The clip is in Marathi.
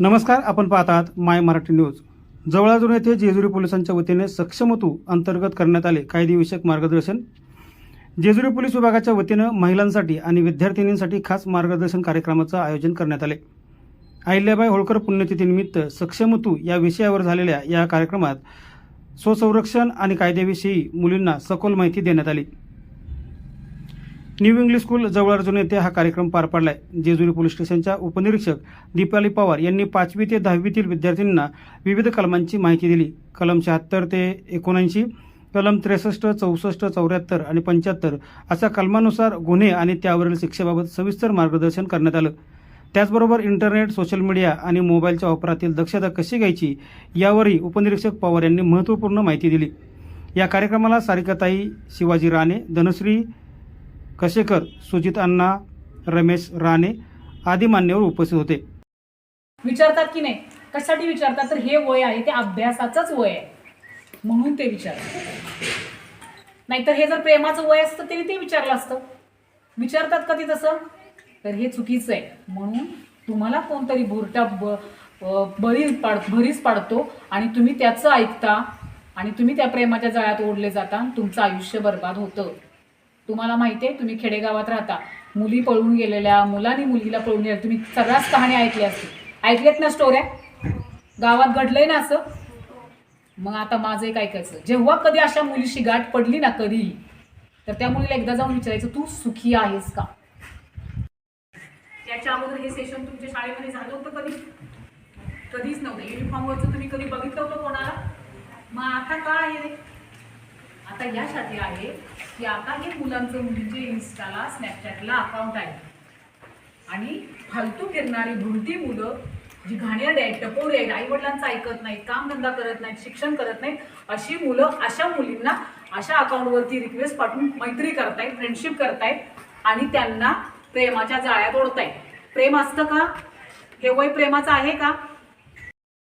नमस्कार आपण पाहतात आहात माय मराठी न्यूज. जवळाजून येथे जेजुरी पोलिसांच्या वतीने सक्षमतू अंतर्गत करण्यात आले कायदेविषयक मार्गदर्शन. जेजुरी पोलीस विभागाच्या वतीनं महिलांसाठी आणि विद्यार्थिनींसाठी खास मार्गदर्शन कार्यक्रमाचं आयोजन करण्यात आले. अहिल्याबाई होळकर पुण्यतिथीनिमित्त सक्षमतू या विषयावर झालेल्या या कार्यक्रमात स्वसंरक्षण आणि कायद्याविषयी मुलींना सखोल माहिती देण्यात आली. न्यू इंग्लिश स्कूल जवळ अर्जुन येथे हा कार्यक्रम पार पडलाय. जेजुरी पोलीस स्टेशनच्या उपनिरीक्षक दीपाली पवार यांनी पाचवी ते दहावीतील विद्यार्थ्यांना विविध कलमांची माहिती दिली. कलम शहात्तर ते एकोणऐंशी कलम त्रेसष्ट चौसष्ट चौऱ्याहत्तर आणि पंच्याहत्तर अशा कलमानुसार गुन्हे आणि त्यावरील शिक्षेबाबत सविस्तर मार्गदर्शन करण्यात आलं. त्याचबरोबर इंटरनेट सोशल मीडिया आणि मोबाईलच्या वापरातील दक्षता कशी घ्यायची यावरही उपनिरीक्षक पवार यांनी महत्त्वपूर्ण माहिती दिली. या कार्यक्रमाला सारिकाताई शिवाजी राणे धनश्री कशेकर सुजित अण्णा रमेश राणे आदी मान्यवर उपस्थित होते. विचारतात की नाही? कशासाठी विचारतात? तर हे वय आहे ते अभ्यासाचंच वय आहे. म्हणून ते विचारतात. नाहीतर हे जर प्रेमाचं वय असतं तरी ते विचारलं असतं. विचारतात कधी तसं? तर हे चुकीचं आहे. म्हणून तुम्हाला कोणतरी भुरटा ब बरीच बळी पाड भरीस पाडतो आणि तुम्ही त्याचं ऐकता आणि तुम्ही त्या प्रेमाच्या जाळ्यात ओढले जाता तुमचं आयुष्य बर्बाद होतं. तुम्हाला माहिती आहे तुम्ही खेडेगावात राहता. मुली पळून गेलेल्या मुलांनी मुलीला पळून गेल्या तुम्ही सगळ्याच कहाणी ऐकली असते. ऐकल्यात ना स्टोऱ्या गावात घडलंय ना असं? मग आता माझं एक ऐकायचं. जेव्हा कधी अशा मुलीशी गाठ पडली ना कधी तर त्या मुलीला एकदा जाऊन विचारायचं तू सुखी आहेस का? त्याच्या अगोदर हे सेशन तुमच्या शाळेमध्ये झालं होतं कधी? कधीच नव्हतं. युनिफॉर्मवरचं तुम्ही कधी बघितलं होतं कोणाला? मग आता काय आहे? रे आता यासाठी आहे की आता हे मुलांचं मुलींचे इन्स्टाला स्नॅपचॅटला अकाउंट आहे. आणि फालतू फिरणारी भुलती मुलं जी घाणेरडी आहेत टपोरी आहेत आई वडिलांचं ऐकत नाहीत कामधंदा करत नाहीत शिक्षण करत नाहीत अशी मुलं अशा मुलींना अशा अकाउंटवरती रिक्वेस्ट पाठवून मैत्री करतायत फ्रेंडशिप करतायत आणि त्यांना प्रेमाच्या जाळ्यात ओढतायत प्रेम असतं का? हे वय प्रेमाचं आहे का?